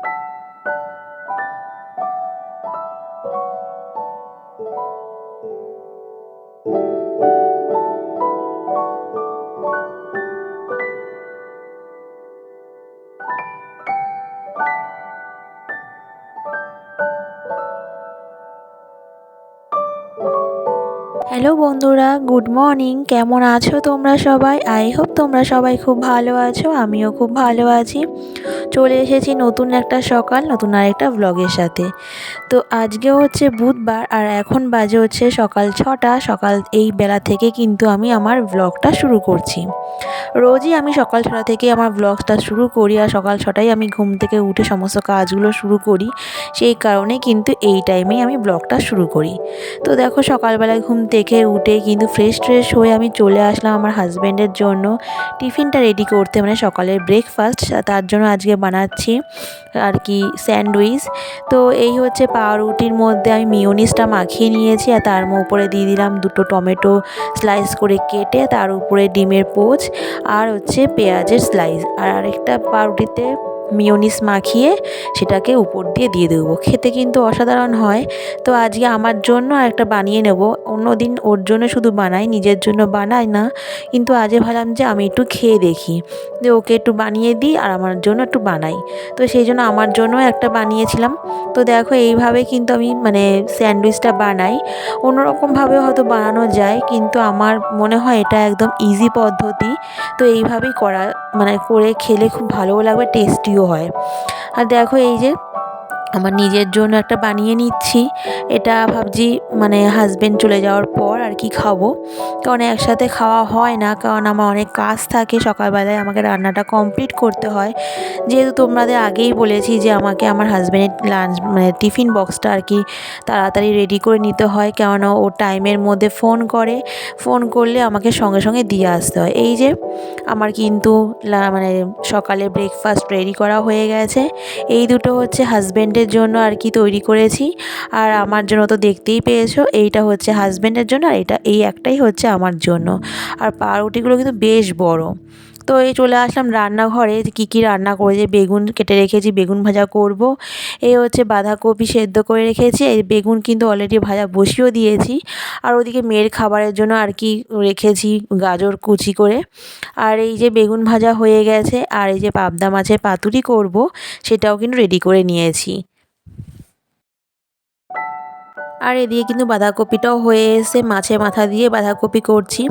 you hello বন্ধুরা, good morning. কেমন আছো তোমরা সবাই? আই হোপ তোমরা সবাই খুব ভালো আছো, আমিও খুব ভালো আছি। চলে এসেছি নতুন একটা সকাল, নতুন আরেকটা ব্লগের সাথে। তো আজকে হচ্ছে বুধবার আর এখন বাজে হচ্ছে সকাল ছটা, সকাল এই বেলা থেকে কিন্তু আমি আমার ব্লগটা শুরু করছি। রোজই আমি সকাল ছটা থেকে আমার ব্লগটা শুরু করি আর সকাল ছটায় আমি ঘুম থেকে উঠে সমস্ত কাজগুলো শুরু করি। সেই কারণে কিন্তু এই টাইমেই আমি ব্লগটা শুরু করি। তো দেখো সকালবেলায় ঘুম থেকে উঠে কিন্তু ফ্রেশ ট্রেশ হয়ে আমি চলে আসলাম আমার হাজব্যান্ডের জন্য। টিফিনটা রেডি করতে মানে সকালের ব্রেকফাস্ট তার জন্য আজকে বানাচ্ছি আর কি স্যান্ডউইচ তো এই হচ্ছে পাউরুটির মধ্যে আমি মিওনিসটা মাখিয়ে নিয়েছি আর তার উপরে দিয়ে দিলাম দুটো টমেটো স্লাইস করে কেটে তার উপরে ডিমের পোচ আর হচ্ছে পেঁয়াজের স্লাইস আর আরেকটা পাউরুটিতে মিওনিস মাখিয়ে সেটাকে উপর দিয়ে দিয়ে দেবো। খেতে কিন্তু অসাধারণ হয়। তো আজকে আমার জন্য একটা বানিয়ে নেব। অন্য দিন ওর জন্য শুধু বানাই, নিজের জন্য বানাই না। কিন্তু আজকে ভাবলাম যে আমি একটু খেয়ে দেখি। যে ওকে একটু বানিয়ে দিই আর আমার জন্য একটু বানাই। তো সেই জন্য আমার জন্য একটা বানিয়েছিলাম। তো দেখো এইভাবে কিন্তু আমি মানে স্যান্ডউইচটা বানাই। অন্যরকমভাবে হয়তো বানানো যায়, কিন্তু আমার মনে হয় এটা একদম ইজি পদ্ধতি। তো এইভাবেই করা মানে করে খেলে খুব ভালোও লাগবে টেস্টিও হয়। আর দেখো এই যে আমার নিজের জন্য একটা বানিয়ে নিচ্ছি। এটা ভাবছি মানে হাজব্যান্ড চলে যাওয়ার পর আর কি খাব। কারণ একসাথে খাওয়া হয় না, কারণ আমার অনেক কাজ থাকে, সকালবেলায় আমাকে রান্নাটা কমপ্লিট করতে হয়। যেহেতু তোমাদের আগেই বলেছি যে আমাকে আমার হাজব্যান্ডের লাঞ্চ মানে টিফিন বক্সটা আর কি তাড়াতাড়ি রেডি করে নিতে হয়, কেননা ও টাইমের মধ্যে ফোন করে। ফোন করলে আমাকে সঙ্গে সঙ্গে দিয়ে আসতে হয়। এই যে আমার কিন্তু মানে সকালে ব্রেকফাস্ট রেডি করা হয়ে গেছে। এই দুটো হচ্ছে হাজব্যান্ড হাজব্যান্ডের জন্য আর কি তৈরি করেছি। আর আমার জন্য তো দেখতেই পেয়েছ, এইটা হচ্ছে হাজব্যান্ডের জন্য আর এটা, এই একটাই হচ্ছে আমার জন্য। আর পাউরুটিগুলো কিন্তু বেশ বড়। তো এই চলে আসলাম রান্নাঘরে কী কী রান্না করেছি বেগুন কেটে রেখেছি, বেগুন ভাজা করব। এই হচ্ছে বাঁধাকপি সেদ্ধ করে রেখেছি, এই বেগুন কিন্তু অলরেডি ভাজা বসিয়েও দিয়েছি। আর ওদিকে মেয়ের খাবারের জন্য আর কি রেখেছি গাজর কুচি করে। আর এই যে বেগুন ভাজা হয়ে গেছে, আর এই যে পাবদা মাছের পাতুরি করব, সেটাও কিন্তু রেডি করে নিয়েছি। আর এদিকে কিন্তু বাঁধাকপিটাও হয়ে এসে মাছে মাথা দিয়ে বাঁধাকপি করছি।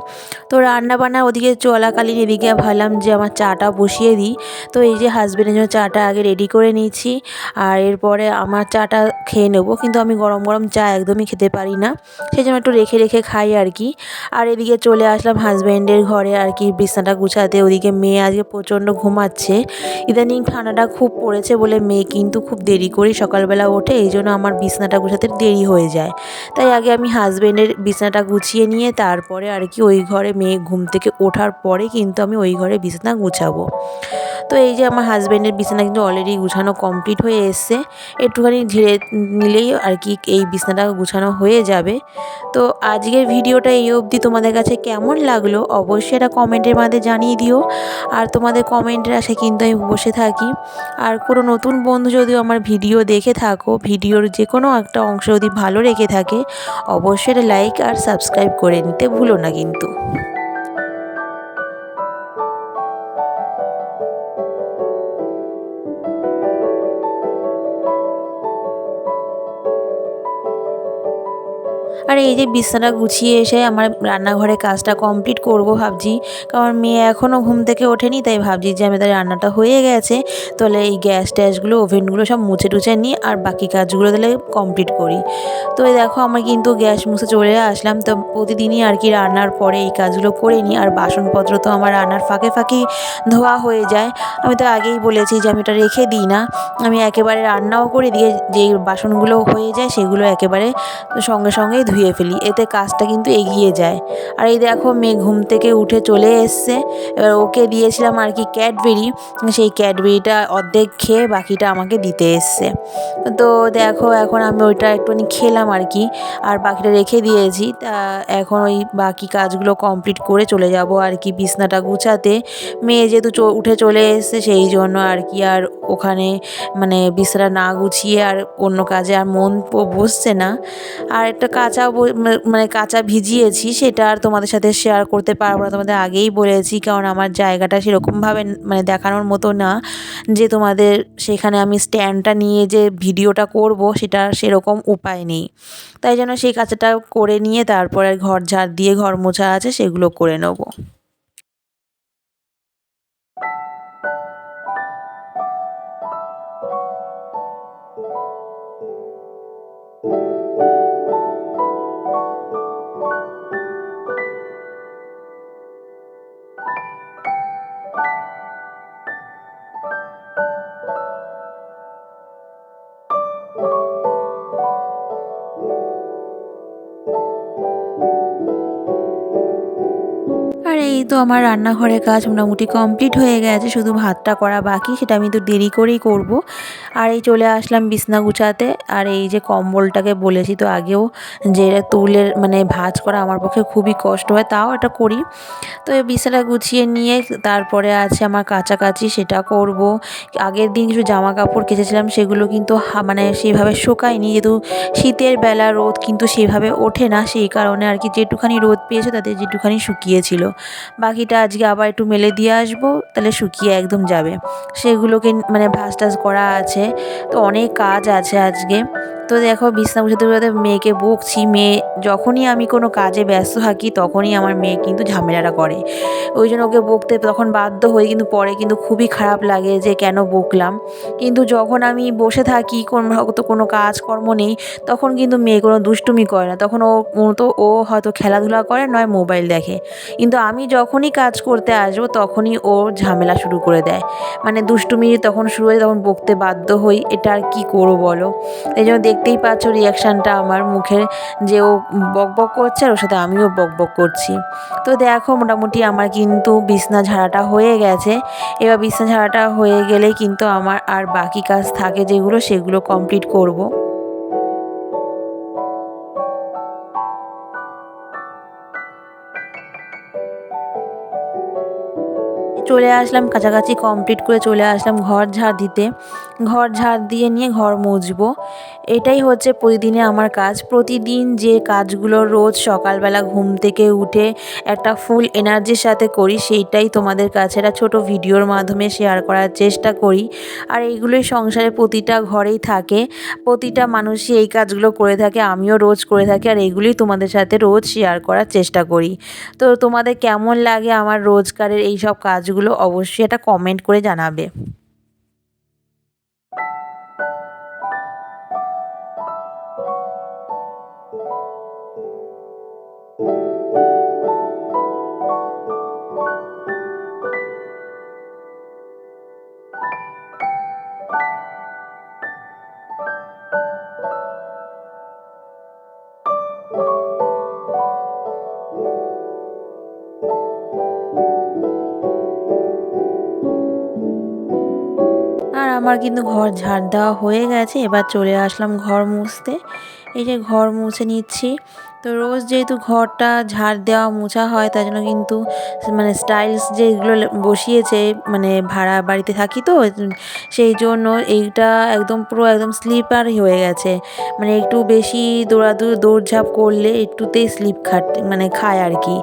তো রান্না বান্না ওদিকে চলাকালীন এদিকে ভাবলাম যে আমার চাটা বসিয়ে দিই। তো এই যে হাজব্যান্ডের জন্য চাটা আগে রেডি করে নিচ্ছি আর এরপরে আমার চাটা খেয়ে নেব। কিন্তু আমি গরম গরম চা একদমই খেতে পারি না সেই জন্য একটু রেখে রেখে খাই আর কি। আর এদিকে চলে আসলাম হাজব্যান্ডের ঘরে আর কি, বিছনাটা গুছাতে। ওদিকে মেয়ে আজকে প্রচণ্ড ঘুমাচ্ছে। ইদানিং ঠান্ডাটা খুব পড়েছে বলে মেয়ে কিন্তু খুব দেরি করে সকালবেলা ওঠে, এই জন্য আমার বিছনাটা গুছাতে দেরি হয়ে যায়। যায়। তাই আগে আমি হাজব্যান্ডের বিছানাটা গুছিয়ে নিয়ে তারপরে আর কি ওই ঘরে মেয়ে ঘুম থেকে ওঠার পরে কিন্তু আমি ওই ঘরে বিছানা গুছাবো। তো এই যে আমার হাজব্যান্ডের বিছানা কিন্তু অলরেডি গুছানো কমপ্লিট হয়ে এসছে। একটুখানি ঝেড়ে নিলেই আর কি এই বিছানাটা গুছানো হয়ে যাবে। তো আজকের ভিডিওটা এই অবধি। তোমাদের কাছে কেমন লাগল? অবশ্যই এটা কমেন্টের মাধ্যমে জানিয়ে দিও। আর তোমাদের কমেন্টের আসে কিন্তু আমি বসে থাকি। আর কোনো নতুন বন্ধু যদি আমার ভিডিও দেখে থাকো, ভিডিওর যে কোনো একটা অংশ যদি ভালো রেখে থাকে, অবশ্যই লাইক আর সাবস্ক্রাইব করে নিতে ভুলো না কিন্তু। এই যে বিছানা গুছিয়ে এসে আমার রান্নাঘরে কাজটা কমপ্লিট করব ভাবছি। কারণ মেয়ে এখনও ঘুম থেকে ওঠেনি, তাই ভাবছি যে আমি তাই রান্নাটা হয়ে গেছে। তাহলে এই গ্যাস ট্যাসগুলো, ওভেনগুলো সব মুছে টুছে নিই আর বাকি কাজগুলো তাহলে কমপ্লিট করি। তো এই দেখো আমার কিন্তু গ্যাস মুছে চলে আসলাম। তো প্রতিদিনই আর কি রান্নার পরে এই কাজগুলো করে নিই। আর বাসনপত্র তো আমার রান্নার ফাঁকে ফাঁকেই ধোয়া হয়ে যায়। আমি তো আগেই বলেছি যে আমি এটা রেখে দিই না। আমি একেবারে রান্নাও করে দিয়ে যেই বাসনগুলো হয়ে যায় সেগুলো একেবারে সঙ্গে সঙ্গেই ধুয়ে ধুয়ে ফেলি। এতে কাজটা কিন্তু এগিয়ে যায়। আর এই দেখো মেয়ে ঘুম থেকে উঠে চলে এসছে। এবার ওকে দিয়েছিলাম আর কি ক্যাডবেরি। সেই ক্যাডবেরিটা অর্ধেক খেয়ে বাকিটা আমাকে দিতে এসছে। তো দেখো এখন আমি ওইটা একটুখানি খেলাম আর কি। আর বাকিটা রেখে দিয়েছি। তা এখন ওই বাকি কাজগুলো কমপ্লিট করে চলে যাব আর কি বিছনাটা গুছাতে। মেয়ে যেহেতু উঠে চলে এসছে, সেই জন্য আর কি আর ওখানে মানে বিছানা না গুছিয়ে আর অন্য কাজে আর মন বসছে না। আর একটা কাঁচা মানে কাঁচা ভিজিয়েছি, সেটা আর তোমাদের সাথে শেয়ার করতে পারব না। তোমাদের আগেই বলেছি, কারণ আমার জায়গাটা সেরকমভাবে মানে দেখানোর মতো না, যে তোমাদের সেখানে আমি স্ট্যান্ডটা নিয়ে যে ভিডিওটা করব, সেটা সেরকম উপায় নেই। তাই জন্য সেই কাঁচাটা করে নিয়ে তারপরে ঘর ঝাড় দিয়ে ঘর মোছা আছে, সেগুলো করে নেব। আর তো আমার রান্নাঘরের কাজ মোটামুটি কমপ্লিট হয়ে গেছে, শুধু ভাতটা করা বাকি, সেটা আমি তো দেরি করেই করব। আর এই চলে আসলাম বিছনা গুছাতে। আর এই যে কম্বলটাকে বলেছি, তো আগেও যে তুলের মানে ভাজ করা আমার পক্ষে খুবই কষ্ট হয়, তাও এটা করি। তো এই বিছানা গুছিয়ে নিয়ে তারপরে আছে আমার কাছাকাছি সেটা করব। আগের দিন কিছু জামা কাপড় কেচেছিলাম, সেগুলো কিন্তু মানে সেইভাবে শুকায়নি। যেহেতু শীতের বেলা রোদ কিন্তু সেভাবে ওঠে না, সেই কারণে আর কি যেটুখানি রোদ পেয়েছে, তাতে যেটুখানি শুকিয়েছিল। বাকিটা আজকে আবার একটু মেলে দিয়ে আসব, তাহলে শুকিয়ে একদম যাবে। সেগুলোকে মানে ভাজ টাজ করা আছে। তো অনেক কাজ আছে আজকে। তো দেখো, বিছনা গুছাতে গুছাতে মেয়েকে বকছি। মেয়ে, যখনই আমি কোনো কাজে ব্যস্ত থাকি, তখনই আমার মেয়ে কিন্তু ঝামেলাটা করে। ওই জন্য ওকে বকতে তখন বাধ্য হই, কিন্তু পরে কিন্তু খুবই খারাপ লাগে যে কেন বকলাম। কিন্তু যখন আমি বসে থাকি, কোনো কোনো কাজকর্ম নেই, তখন কিন্তু মেয়ে কোনো দুষ্টুমি করে না। তখন ও তো, ও হয়তো খেলাধুলা করে, নয় মোবাইল দেখে। কিন্তু আমি যখনই কাজ করতে আসব, তখনই ও ঝামেলা শুরু করে দেয়। মানে দুষ্টুমি তখন শুরু হয়ে, তখন বকতে বাধ্য হই, এটা আর কী করব বলো? এই জন্য দেখতেই পাচ্ছ রিয়াকশানটা আমার মুখের যে ও বক বক করছে আর ওর সাথে আমিও বক বক করছি তো দেখো মোটামুটি আমার কিন্তু বিছনা ঝাড়াটা হয়ে গেছে এবার বিছনা ঝাড়াটা হয়ে গেলে কিন্তু আমার আর বাকি কাজ থাকে যেগুলো সেগুলো কমপ্লিট করব। চলে আসলাম, কাছাকাছি কমপ্লিট করে চলে আসলাম ঘর ঝাড় দিতে। ঘর ঝাড় দিয়ে নিয়ে ঘর মুছবো। এটাই হচ্ছে প্রতিদিনে আমার কাজ। প্রতিদিন যে কাজগুলো রোজ সকালবেলা ঘুম থেকে উঠে একটা ফুল এনার্জির সাথে করি, সেইটাই তোমাদের কাছে একটা ছোটো ভিডিওর মাধ্যমে শেয়ার করার চেষ্টা করি। আর এইগুলোই সংসারে প্রতিটা ঘরেই থাকে। প্রতিটা মানুষই এই কাজগুলো করে থাকে, আমিও রোজ করে থাকি, আর এইগুলি তোমাদের সাথে রোজ শেয়ার করার চেষ্টা করি। তো তোমাদের কেমন লাগে আমার রোজগারের এই সব কাজগুলো? অবশ্যই এটা কমেন্ট করে জানাবে। আমার কিন্তু ঘর ঝাড় দেওয়া হয়ে গেছে। এবার চলে আসলাম ঘর মুছতে। এই যে ঘর মুছে নিচ্ছি। তো রোজ যেহেতু ঘরটা ঝাড় দেওয়া মোছা হয়, তার জন্য কিন্তু মানে স্টাইলস যেগুলো বসিয়েছে মানে ভাড়া বাড়িতে থাকি তো, সেই জন্য এইটা একদম পুরো একদম স্লিপার হয়ে গেছে। মানে একটু বেশি দৌড়াদৌড় দৌড়ঝাঁপ করলে একটুতেই স্লিপ খাট মানে খায় আর কি।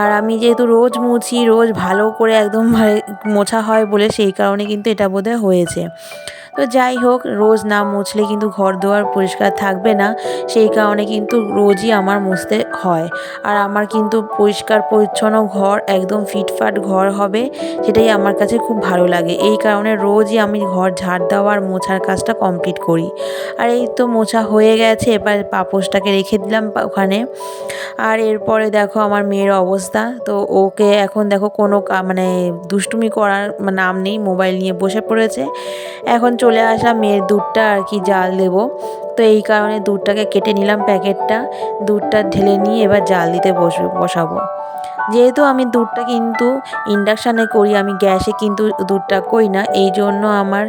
আর আমি যেহেতু রোজ মুছি, রোজ ভালো করে একদম মোছা হয় বলে সেই কারণে কিন্তু এটা বোধহয় হয়েছে। তো যাই হোক, রোজ না মুছলে কিন্তু ঘর দুয়ার পরিষ্কার থাকবে না। সেই কারণে কিন্তু রোজই আমার মুছতে হয়। আর আমার কিন্তু পরিষ্কার, পরিচ্ছন্ন ঘর, একদম ফিটফাট ঘর হবে, সেটাই আমার কাছে খুব ভালো লাগে। এই কারণে রোজই আমি ঘর ঝাড় দেওয়ার মোছার কাজটা কমপ্লিট করি। আর এই তো মোছা হয়ে গেছে, এবার পাপোশটাকে রেখে দিলাম ওখানে। আর এরপরে দেখো আমার মেয়ের অবস্থা। তো ওকে এখন দেখো কোনো মানে দুষ্টুমি করার নাম নেই, মোবাইল নিয়ে বসে পড়েছে। এখন চলে আসা মেয়ের দুধটা আর কি জাল দেবো। তো এই কারণে দুধটাকে কেটে নিলাম প্যাকেটটা। দুধটা ঢেলে নিয়ে এবার জাল দিতে বস বসাবো। যেহেতু আমি দুধটা কিন্তু ইন্ডাকশানে করি, আমি গ্যাসে কিন্তু দুধটা করি না, এই জন্য আমার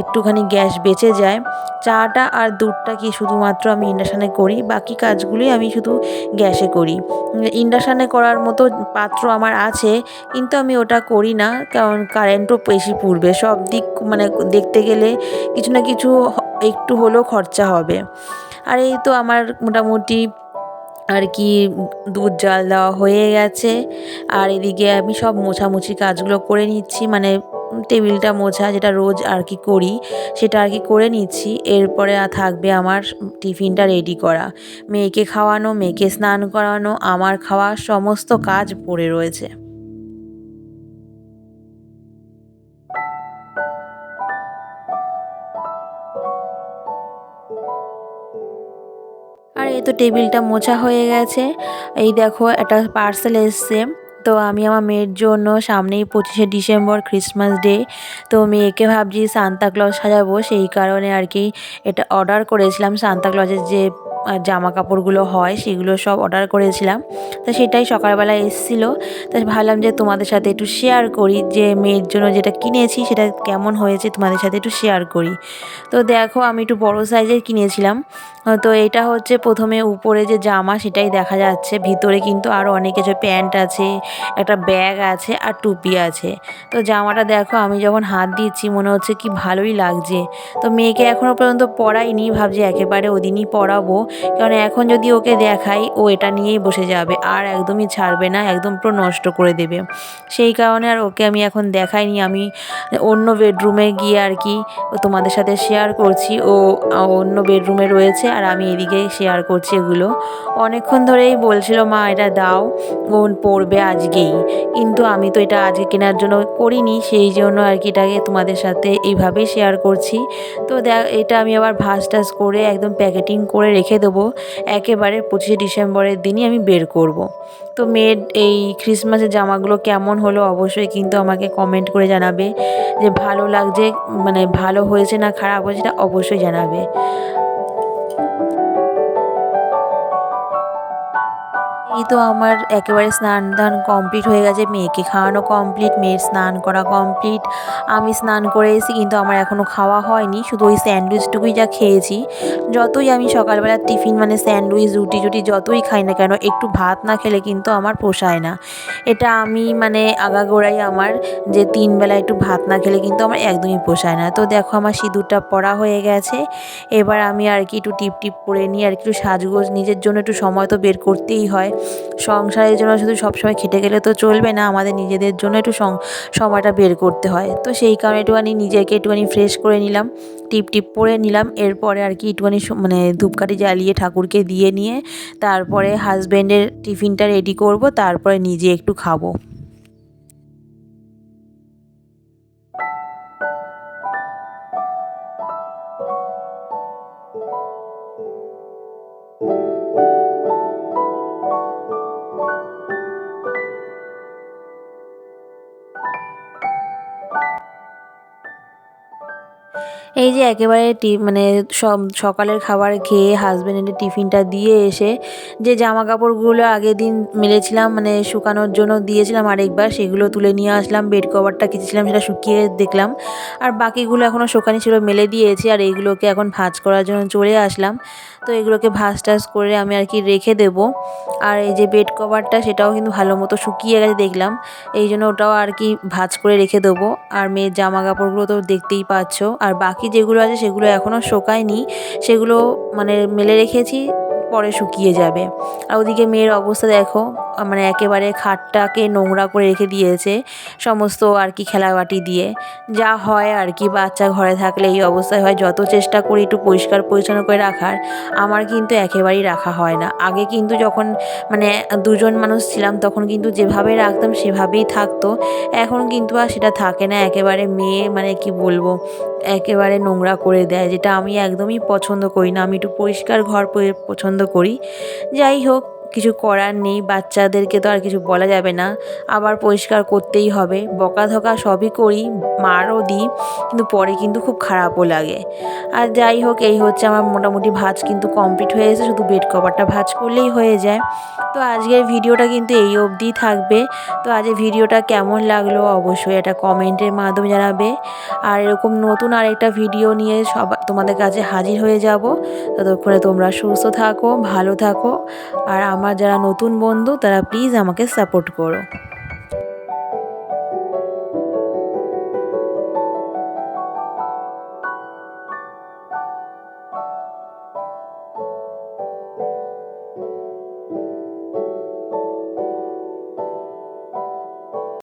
একটুখানি গ্যাস বেঁচে যায়। চাটা আর দুধটা কি শুধুমাত্র আমি ইন্ডাকশানে করি, বাকি কাজগুলোই আমি শুধু গ্যাসে করি। ইন্ডাকশানে করার মতো পাত্র আমার আছে, কিন্তু আমি ওটা করি না, কারণ কারেন্টও বেশি পুড়বে, সব দিক মানে দেখতে গেলে কিছু না কিছু একটু হলেও খরচা হবে। আর এই তো আমার মোটামুটি আর কি দুধ জাল দেওয়া হয়ে গেছে। আর এদিকে আমি সব মোছামুছি কাজগুলো করে নিচ্ছি মানে টেবিলটা মোছা যেটা রোজ আর কি করি সেটা আর কি করে নিচ্ছি। এরপরে আর থাকবে আমার টিফিনটা রেডি করা। মেয়েকে খাওয়ানো, মেয়েকে স্নান করানো, আমার খাওয়া সমস্ত কাজ পড়ে রয়েছে। এই তো টেবিলটা মোছা হয়ে গেছে। এই দেখো, একটা পার্সেল এসছে। তো আমি আমার মেয়ের জন্য সামনেই পঁচিশে ডিসেম্বর ক্রিসমাস ডে তো মেয়েকে ভাবছি সান্তাক্লজ সাজাবো। সেই কারণে আর কি এটা অর্ডার করেছিলাম সান্তাক্লজের যে জামা কাপড়গুলো হয়, সেগুলো সব অর্ডার করেছিলাম। তো সেটাই সকালবেলা এসেছিল। তা ভাবলাম যে তোমাদের সাথে একটু শেয়ার করি, যে মেয়ের জন্য যেটা কিনেছি সেটা কেমন হয়েছে তোমাদের সাথে একটু শেয়ার করি। তো দেখো, আমি একটু বড় সাইজের কিনেছিলাম। তো এটা হচ্ছে প্রথমে উপরে যে জামা, সেটাই দেখা যাচ্ছে। ভিতরে কিন্তু আরও অনেক কিছু প্যান্ট আছে, একটা ব্যাগ আছে আর টুপি আছে। তো জামাটা দেখো, আমি যখন হাত দিচ্ছি, মনে হচ্ছে কি ভালোই লাগছে। তো মেয়েকে এখনও পর্যন্ত পড়াইনি ভাবছি একেবারে ওদিনই পড়াবো কারণ এখন যদি ওকে দেখাই, ও এটা নিয়েই বসে যাবে আর একদমই ছাড়বে না, একদম পুরো নষ্ট করে দেবে। সেই কারণে আর ওকে আমি এখন দেখাইনি, আমি অন্য বেডরুমে গিয়ে আর কি তোমাদের সাথে শেয়ার করছি। ও, অন্য বেডরুমে রয়েছে আর আমি এদিকে শেয়ার করছি এগুলো। অনেকক্ষণ ধরেই বলছিল, মা, এটা দাও ও পড়বে আজকেই। কিন্তু আমি তো এটা আজকে কেনার জন্য করিনি, সেই জন্য আর কি এটাকে তোমাদের সাথে এইভাবেই শেয়ার করছি। তো দেখ, এটা আমি আবার ভাস টাস করে একদম প্যাকেটিং করে রেখে দেবো। একেবারে পঁচিশে ডিসেম্বরের দিনই আমি বের করব। তো মেয়ের এই খ্রিসমাসের জামাগুলো কেমন হলো অবশ্যই কিন্তু আমাকে কমেন্ট করে জানাবে। যে ভালো লাগছে মানে ভালো হয়েছে না খারাপ হয়েছে এটা অবশ্যই জানাবে। এই তো আমার একেবারে স্নান দান কমপ্লিট হয়ে গেছে। মেয়েকে খাওয়ানো কমপ্লিট মেয়ের স্নান করা কমপ্লিট আমি স্নান করে এসেছি, কিন্তু আমার এখনও খাওয়া হয়নি। শুধু ওই স্যান্ডউইচটুকুই যা খেয়েছি। যতই আমি সকালবেলা টিফিন মানে স্যান্ডউইচ, রুটি টুটি যতই খাই না কেন, একটু ভাত না খেলে কিন্তু আমার পোষায় না। এটা আমি মানে আগাগোড়াই আমার যে তিন বেলা একটু ভাত না খেলে কিন্তু আমার একদমই পোষায় না। তো দেখো আমার সিঁদুরটা পড়া হয়ে গেছে। এবার আমি আর কি একটু টিপ টিপ করে নিই আর কি একটু সাজগোজ নিজের জন্য একটু সময় তো বের করতেই হয়। সংসারের জন্য শুধু সবসময় খেটে গেলে তো চলবে না, আমাদের নিজেদের জন্য একটু সময়টা বের করতে হয়। তো সেই কারণে একটুখানি নিজেকে একটুখানি ফ্রেশ করে নিলাম, টিপ টিপ পরে নিলাম, এরপরে আর কি একটুখানি মানে ধূপকাঠি জ্বালিয়ে ঠাকুরকে দিয়ে নিয়ে তারপরে হাজব্যান্ডের টিফিনটা রেডি করব, তারপরে নিজে একটু খাব। এই যে একেবারে মানে সব সকালের খাবার খেয়ে হাজব্যান্ডের টিফিনটা দিয়ে এসে যে জামা কাপড়গুলো আগের দিন মেলেছিলাম মানে শুকানোর জন্য দিয়েছিলাম আরেকবার, সেগুলো তুলে নিয়ে আসলাম বেড কভারটা কেচেছিলাম, সেটা শুকিয়ে দেখলাম। আর বাকিগুলো এখনও শুকানি ছিল, মেলে দিয়েছি, আর এইগুলোকে এখন ভাজ করার জন্য চলে আসলাম। তো এগুলোকে ভাজ টাজ করে আমি আর কি রেখে দেব। আর এই যে বেড কভারটা সেটাও কিন্তু ভালো মতো শুকিয়ে গেছে দেখলাম। এই জন্য ওটাও আর কি ভাজ করে রেখে দেবো। আর মেয়ের জামা কাপড়গুলো তো দেখতেই পাচ্ছ। আর বাকি যেগুলো আছে সেগুলো এখনও শোকায়নি সেগুলো মানে মেলে রেখেছি। পরে শুকিয়ে যাবে। আর ওদিকে মেয়ের অবস্থা দেখো মানে একেবারে খাটটাকে নোংরা করে রেখে দিয়েছে সমস্ত আর কি খেলাবাটি দিয়ে। যা হয় আর কি, বাচ্চা ঘরে থাকলে এই অবস্থায় হয়। যত চেষ্টা করি একটু পরিষ্কার পরিচ্ছন্ন করে রাখার, আমার কিন্তু একেবারেই রাখা হয় না। আগে কিন্তু যখন মানে দুজন মানুষ ছিলাম, তখন কিন্তু যেভাবে রাখতাম সেভাবেই থাকতো। এখন কিন্তু আর সেটা থাকে না। একেবারে মেয়ে মানে কি বলব, একেবারে নোংরা করে দেয়, যেটা আমি একদমই পছন্দ করি না। আমি একটু পরিষ্কার ঘর পছন্দ করি। যাই হোক কিছু করার নেই, বাচ্চাদেরকে তো আর কিছু বলা যাবে না। আবার পরিষ্কার করতেই হবে। বকাধকা সবই করি, মারও দিই, কিন্তু পরে কিন্তু খুব খারাপও লাগে। আর যাই হোক, এই হচ্ছে আমার মোটামুটি ভাজ কিন্তু কমপ্লিট হয়ে গেছে। শুধু বেড কভারটা ভাজ করলেই হয়ে যায়। তো আজকের ভিডিওটা কিন্তু এই অবধিই থাকবে। তো আজকের ভিডিওটা কেমন লাগল অবশ্যই এটা কমেন্টের মাধ্যমে জানাবে। আর এরকম নতুন আরেকটা ভিডিও নিয়ে সব, তোমাদের কাছে হাজির হয়ে যাব। ততক্ষণে তোমরা সুস্থ থাকো, ভালো থাকো। আর আমার যারা নতুন বন্ধু তারা প্লিজ আমাকে সাপোর্ট করো।